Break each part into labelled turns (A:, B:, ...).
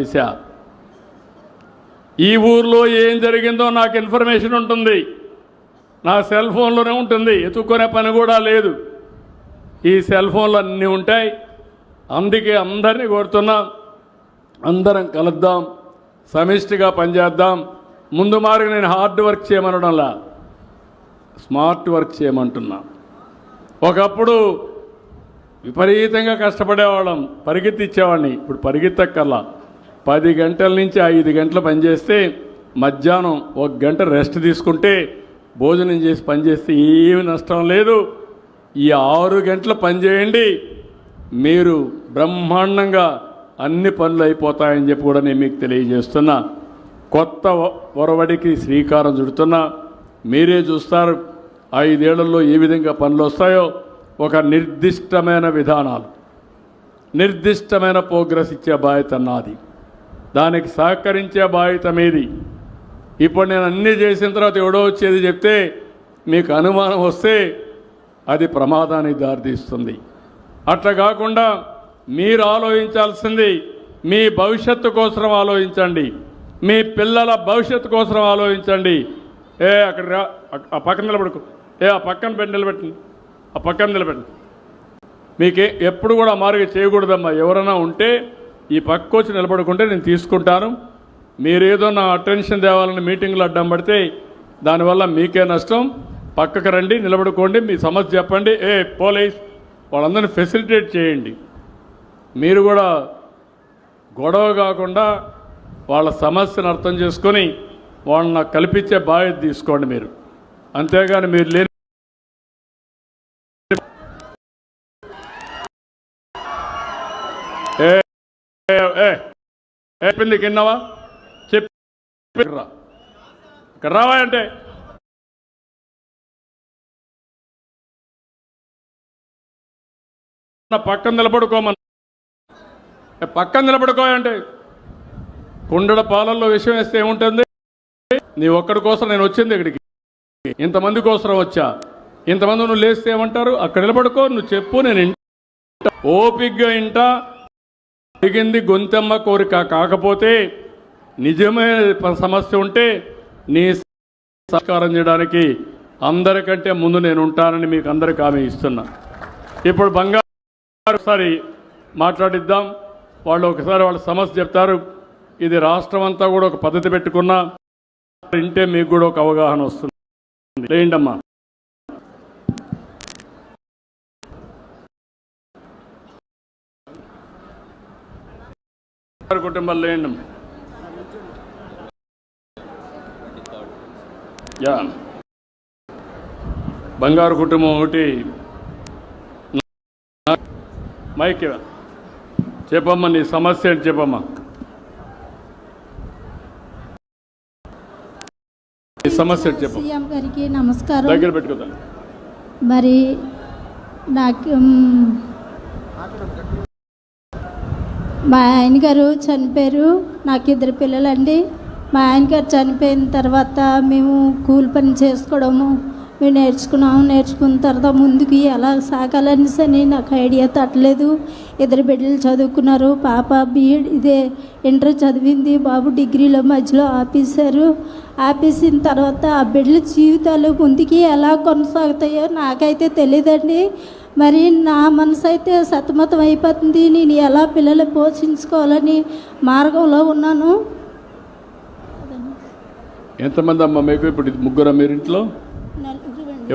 A: చేశా ఈ ఊర్లో ఏం జరిగిందో నాకు ఇన్ఫర్మేషన్ ఉంటుంది. నా సెల్ ఫోన్లోనే ఉంటుంది. ఎత్తుక్కునే పని కూడా లేదు. ఈ సెల్ ఫోన్లు అన్నీ ఉంటాయి. అందుకే అందరినీ కోరుతున్నాం. అందరం కలుద్దాం. సమిష్టిగా పనిచేద్దాం. ముందు మార్గ నేను హార్డ్ వర్క్ చేయమనడంలా. స్మార్ట్ వర్క్ చేయమంటున్నా. ఒకప్పుడు విపరీతంగా కష్టపడేవాళ్ళం. పరిగెత్తిచ్చేవాడిని. ఇప్పుడు పరిగెత్తక్కర్లా. పది గంటల నుంచి ఐదు గంటలు పనిచేస్తే మధ్యాహ్నం ఒక గంట రెస్ట్ తీసుకుంటే భోజనం చేసి పనిచేస్తే ఏమి నష్టం లేదు. ఈ ఆరు గంటలు పనిచేయండి. మీరు బ్రహ్మాండంగా అన్ని పనులు అయిపోతాయని చెప్పి కూడా నేను మీకు తెలియజేస్తున్నా. కొత్త ఒరవడికి శ్రీకారం చుడుతున్నా. మీరే చూస్తారు ఐదేళ్ళలో ఏ విధంగా పనులు వస్తాయో. ఒక నిర్దిష్టమైన విధానాలు. నిర్దిష్టమైన ప్రోగ్రెస్ ఇచ్చే బాధ్యత నాది. దానికి సహకరించే బాధ్యత మీది. ఇప్పుడు నేను అన్నీ చేసిన తర్వాత ఎవడో వచ్చేది చెప్తే మీకు అనుమానం వస్తే అది ప్రమాదానికి దారితీస్తుంది. అట్లా కాకుండా మీరు ఆలోచించాల్సింది మీ భవిష్యత్తు కోసం ఆలోచించండి. మీ పిల్లల భవిష్యత్తు కోసం ఆలోచించండి. ఏ అక్కడ ఆ పక్కన నిలబడుకో. ఏ ఆ పక్కన పెట్టి నిలబెట్టండి. ఆ పక్కన నిలబెట్టండి. మీకే ఎప్పుడు కూడా మార్గ చేయకూడదమ్మా. ఎవరైనా ఉంటే ఈ పక్క వచ్చి నిలబడుకుంటే నేను తీసుకుంటాను. మీరేదో నా అటెన్షన్ తేవాలని మీటింగ్లో అడ్డం పడితే దానివల్ల మీకే నష్టం. పక్కకు రండి నిలబడుకోండి మీ సమస్య చెప్పండి. ఏ పోలీస్ వాళ్ళందరినీ ఫెసిలిటేట్ చేయండి. మీరు కూడా గొడవ కాకుండా వాళ్ళ సమస్యను అర్థం చేసుకొని వాళ్ళని నాకు కల్పించే బాధ్యత తీసుకోండి మీరు. అంతేగాని మీరు లేని ఏ ఏ, చెప్పింది కిన్నావా చెప్పి. రా ఇక్కడ రావా అంటే? పక్కన నిలబడుకోమని. ఏ, పక్కన నిలబడుకో అంటే? కుండల పాలల్లో విషయం వేస్తే ఏముంటుంది? నీ ఒక్కడి కోసం నేను వచ్చింది ఇక్కడికి. ఇంతమంది కోసం వచ్చా? ఇంతమంది నువ్వు లేస్తే ఏమంటారు? అక్కడ నిలబడుకో నువ్వు చెప్పు నేను ఇంట. ఓపిగ్గా ఇంటా. అడిగింది గొంతెమ్మ కోరిక కాకపోతే నిజమైన సమస్య ఉంటే నీ సహకారం చేయడానికి అందరికంటే ముందు నేను ఉంటానని మీకు అందరికి హామీ ఇస్తున్నా. ఇప్పుడు బంగారు ఒకసారి మాట్లాడిద్దాం. వాళ్ళు ఒకసారి వాళ్ళ సమస్య చెప్తారు. ఇది రాష్ట్రం అంతా కూడా ఒక పద్ధతి పెట్టుకున్నా వింటే మీకు కూడా ఒక అవగాహన వస్తుంది. లేండమ్మా. కుటుంబాలు లేండి యా. బంగారు కుటుంబం ఒకటి. మైక్. చెప్పమ్మా నీ సమస్య ఏంటి చెప్పమ్మా? నీ సమస్య ఏంటి చెప్పమ్మా?
B: సీఎం గారికి నమస్కారం.
A: దగ్గర పెట్టుకుందా
B: మరి నాకు మా ఆయన గారు చనిపోయారు. నాకు ఇద్దరు పిల్లలండి. మా ఆయన గారు చనిపోయిన తర్వాత మేము కూలి పని చేసుకోవడము మేము నేర్చుకున్నాము. నేర్చుకున్న తర్వాత ముందుకు ఎలా సాగాలనేసని అని నాకు ఐడియా తట్టలేదు. ఇద్దరు బిడ్డలు చదువుకున్నారు. పాప బీఎడ్ ఇదే ఇంటర్ చదివింది. బాబు డిగ్రీలో మధ్యలో ఆపేశారు. ఆపేసిన తర్వాత ఆ బిడ్డల జీవితాలు ముందుకి ఎలా కొనసాగుతాయో నాకైతే తెలియదండి. మరి నా మనసు అయితే సతమతం అయిపోతుంది. నేను ఎలా పిల్లలు పోషించుకోవాలని మార్గంలో ఉన్నాను.
A: ఎంతమంది అమ్మ మీకు? ఇప్పుడు ముగ్గురు మీరు ఇంట్లో.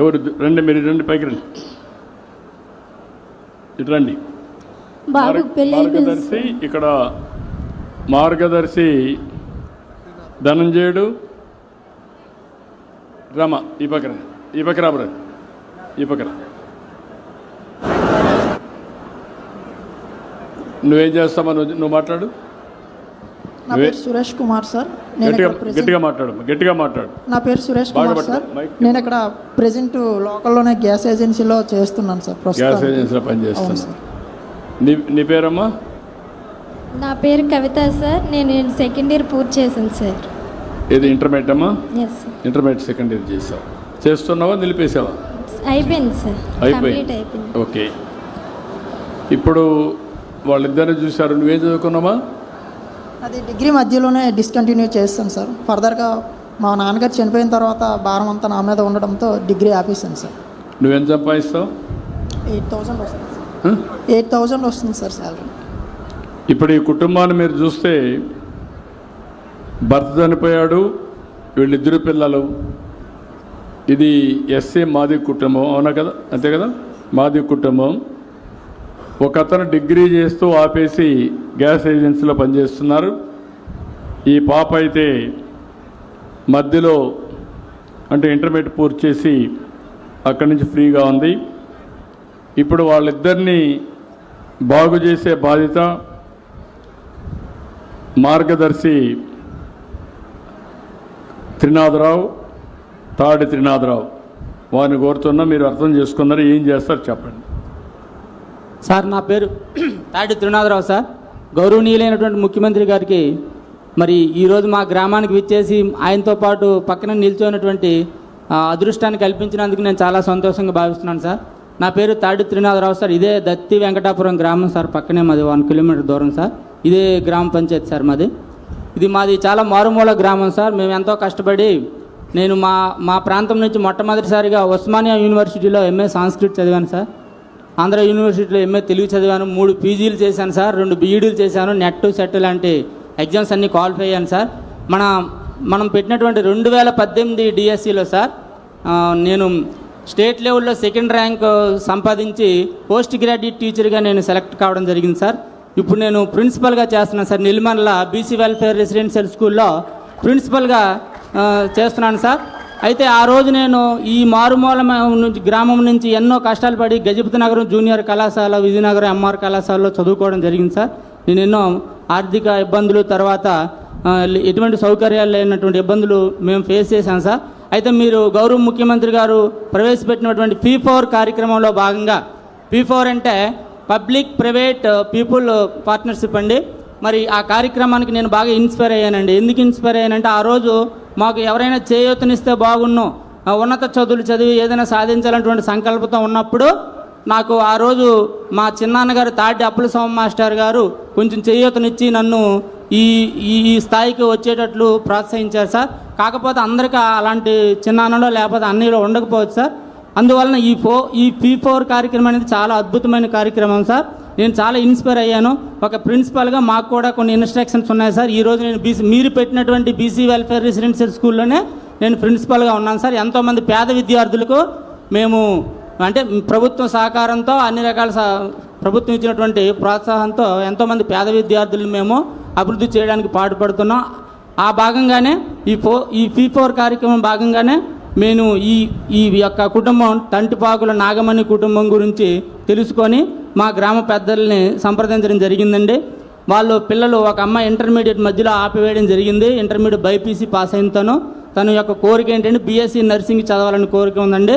A: ఎవరు? రండి మీరు రండి పైకి రండి. ఇటు రండి. మార్గదర్శి ఇక్కడ మార్గదర్శి ధనంజయుడు రమ ఈ పక్కన ఈ పక్క రాబరా ఈ పక్కన నువ్వేం చేస్తావా నువ్వు నువ్వు మాట్లాడు.
C: నా పేరు సురేష్ కుమార్ సార్. నేను
A: గట్టిగా మాట్లాడు గట్టిగా మాట్లాడు.
C: నా పేరు సురేష్ కుమార్ సార్. నేను ఇక్కడ ప్రెసెంట్ లోకల్లోనే గ్యాస్ ఏజెన్సీలో చేస్తున్నాను సార్
A: గ్యాస్ ఏజెన్సీలో
C: సార్.
A: నీ నీ పేరమ్మా?
D: నా పేరు కవిత సార్. నేను సెకండ్ ఇయర్ పూర్తి చేశాను సార్.
A: ఇది ఇంటర్మీడియట్ అమ్మా? ఇంటర్మీడియట్ సెకండ్ ఇయర్ చేసావు చేస్తున్నావా నిలిపేసావా
D: అయిపోయింది సార్.
A: అయిపోయింది. ఓకే. ఇప్పుడు వాళ్ళిద్దరిని చూశారు. నువ్వేం చదువుకున్నావా
C: అది డిగ్రీ మధ్యలోనే డిస్కంటిన్యూ చేస్తాను సార్. ఫర్దర్గా మా నాన్నగారు చనిపోయిన తర్వాత భారం అంతా నా మీద ఉండడంతో డిగ్రీ ఆపేసాను సార్.
A: నువ్వెంత సంపాదిస్తావు?
C: ఎయిట్ థౌజండ్ వస్తుంది సార్? ఎయిట్ థౌజండ్ వస్తుంది సార్ శాలరీ
A: ఇప్పుడు ఈ కుటుంబాన్ని మీరు చూస్తే భర్త చనిపోయాడు వీళ్ళిద్దరు పిల్లలు. ఇది ఎస్సీ మాది కుటుంబం. అవునా కదా? అంతే కదా? మాది కుటుంబం. ఒక అతను డిగ్రీ చేస్తూ ఆపేసి గ్యాస్ ఏజెన్సీలో పనిచేస్తున్నారు. ఈ పాప అయితే మధ్యలో అంటే ఇంటర్మీడియట్ పూర్తి చేసి అక్కడి నుంచి ఫ్రీగా ఉంది. ఇప్పుడు వాళ్ళిద్దరినీ బాగు చేసే బాధ్యత మార్గదర్శి త్రినాథరావు తాడి త్రినాథరావు. వారిని కోరుతున్నా మీరు అర్థం చేసుకున్నారు ఏం చేస్తారు చెప్పండి.
E: సార్ నా పేరు తాటి త్రినాథరావు సార్. గౌరవనీయులైనటువంటి ముఖ్యమంత్రి గారికి మరి ఈరోజు మా గ్రామానికి విచ్చేసి ఆయనతో పాటు పక్కన నిల్చోనటువంటి అదృష్టాన్ని కల్పించినందుకు నేను చాలా సంతోషంగా భావిస్తున్నాను సార్. నా పేరు తాడి త్రినాథరావు సార్. ఇదే దత్తి వెంకటాపురం గ్రామం సార్. పక్కనే మాది వన్ కిలోమీటర్ దూరం సార్. ఇదే గ్రామ పంచాయతీ సార్ మాది. ఇది మాది చాలా మారుమూల గ్రామం సార్. మేము ఎంతో కష్టపడి నేను మా మా ప్రాంతం నుంచి మొట్టమొదటిసారిగా ఉస్మానియా యూనివర్సిటీలో ఎంఏ సాంస్క్రిట్ చదివాను సార్. ఆంధ్ర యూనివర్సిటీలో ఎంఏ తెలుగు చదివాను మూడు పీజీలు చేశాను సార్ రెండు బీఈడీలు చేశాను నెట్ సెట్ లాంటి ఎగ్జామ్స్ అన్నీ క్వాలిఫై అయ్యాను సార్. మన మనం పెట్టినటువంటి రెండు వేల పద్దెనిమిది డిఎస్సిలో సార్ నేను స్టేట్ లెవెల్లో సెకండ్ ర్యాంక్ సంపాదించి పోస్ట్ గ్రాడ్యుయేట్ టీచర్గా నేను సెలెక్ట్ కావడం జరిగింది సార్. ఇప్పుడు నేను ప్రిన్సిపల్గా చేస్తున్నాను సార్ నిల్మన్ల బీసీ వెల్ఫేర్ రెసిడెన్షియల్ స్కూల్లో ప్రిన్సిపల్గా చేస్తున్నాను సార్. అయితే ఆ రోజు నేను ఈ మారుమూల నుంచి గ్రామం నుంచి ఎన్నో కష్టాలు పడి గజపతి నగరం జూనియర్ కళాశాల విజయనగరం ఎంఆర్ కళాశాలలో చదువుకోవడం జరిగింది సార్. నేను ఎన్నో ఆర్థిక ఇబ్బందులు తర్వాత ఎటువంటి సౌకర్యాలు లేనటువంటి ఇబ్బందులు మేము ఫేస్ చేశాం సార్. అయితే మీరు గౌరవ ముఖ్యమంత్రి గారు ప్రవేశపెట్టినటువంటి పీ ఫోర్ కార్యక్రమంలో భాగంగా పీ ఫోర్ అంటే పబ్లిక్ ప్రైవేట్ పీపుల్ పార్ట్నర్షిప్ అండి. మరి ఆ కార్యక్రమానికి నేను బాగా ఇన్స్పైర్ అయ్యానండి. ఎందుకు ఇన్స్పైర్ అయ్యానంటే ఆ రోజు మాకు ఎవరైనా చేయూతనిస్తే బాగున్ను. ఉన్నత చదువులు చదివి ఏదైనా సాధించాలన్నటువంటి సంకల్పంతో ఉన్నప్పుడు నాకు ఆ రోజు మా చిన్నాన్నగారు తాటి అప్పుల సోమ మాస్టర్ గారు కొంచెం చేయూతనిచ్చి నన్ను ఈ ఈ స్థాయికి వచ్చేటట్లు ప్రోత్సహించారు సార్. కాకపోతే అందరికీ అలాంటి చిన్నాన్నలో లేకపోతే అన్నయ్యలో ఉండకపోవచ్చు సార్. అందువలన ఈ ఫో ఈ పీ ఫోర్ కార్యక్రమం అనేది చాలా అద్భుతమైన కార్యక్రమం సార్. నేను చాలా ఇన్స్పైర్ అయ్యాను. ఒక ప్రిన్సిపల్గా మాకు కూడా కొన్ని ఇన్స్ట్రక్షన్స్ ఉన్నాయి సార్. ఈ రోజు నేను బీసీ మీరు పెట్టినటువంటి బీసీ వెల్ఫేర్ రెసిడెన్షియల్ స్కూల్లోనే నేను ప్రిన్సిపల్గా ఉన్నాను సార్. ఎంతోమంది పేద విద్యార్థులకు మేము అంటే ప్రభుత్వం సహకారంతో అన్ని రకాల ప్రభుత్వం ఇచ్చినటువంటి ప్రోత్సాహంతో ఎంతోమంది పేద విద్యార్థులను మేము అభివృద్ధి చేయడానికి పాటుపడుతున్నాం. ఆ భాగంగానే ఈ ఫో ఈ ఫీ ఫోర్ కార్యక్రమం భాగంగానే నేను ఈ ఈ యొక్క కుటుంబం తంటిపాకుల నాగమణి కుటుంబం గురించి తెలుసుకొని మా గ్రామ పెద్దల్ని సంప్రదించడం జరిగిందండి. వాళ్ళు పిల్లలు ఒక అమ్మాయి ఇంటర్మీడియట్ మధ్యలో ఆపివేయడం జరిగింది. ఇంటర్మీడియట్ బైపీసీ పాస్ అయిన తను. తన యొక్క కోరిక ఏంటంటే బీఎస్సీ నర్సింగ్ చదవాలని కోరిక ఉందండి.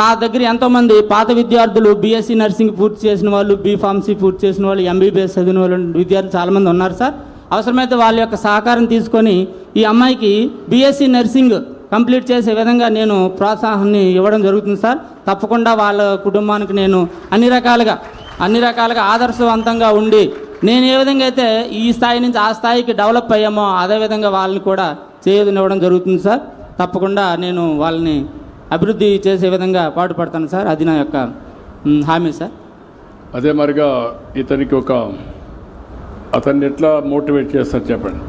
E: నా దగ్గర ఎంతోమంది పాత విద్యార్థులు బీఎస్సీ నర్సింగ్ పూర్తి చేసిన వాళ్ళు బీఫార్మసీ పూర్తి చేసిన వాళ్ళు ఎంబీబీఎస్ చదివిన వాళ్ళు విద్యార్థులు చాలామంది ఉన్నారు సార్. అవసరమైతే వాళ్ళ యొక్క సహకారం తీసుకొని ఈ అమ్మాయికి బీఎస్సీ నర్సింగ్ కంప్లీట్ చేసే విధంగా నేను ప్రోత్సాహాన్ని ఇవ్వడం జరుగుతుంది సార్. తప్పకుండా వాళ్ళ కుటుంబానికి నేను అన్ని రకాలుగా అన్ని రకాలుగా ఆదర్శవంతంగా ఉండి నేను ఏ విధంగా అయితే ఈ స్థాయి నుంచి ఆ స్థాయికి డెవలప్ అయ్యామో అదే విధంగా వాళ్ళని కూడా చేయనివ్వడం జరుగుతుంది సార్. తప్పకుండా నేను వాళ్ళని అభివృద్ధి చేసే విధంగా పాటుపడతాను సార్. అది నా యొక్క హామీ సార్.
A: అదే మరిగా ఇతనికి ఒక అతన్ని ఎట్లా మోటివేట్ చేస్తారు చెప్పండి?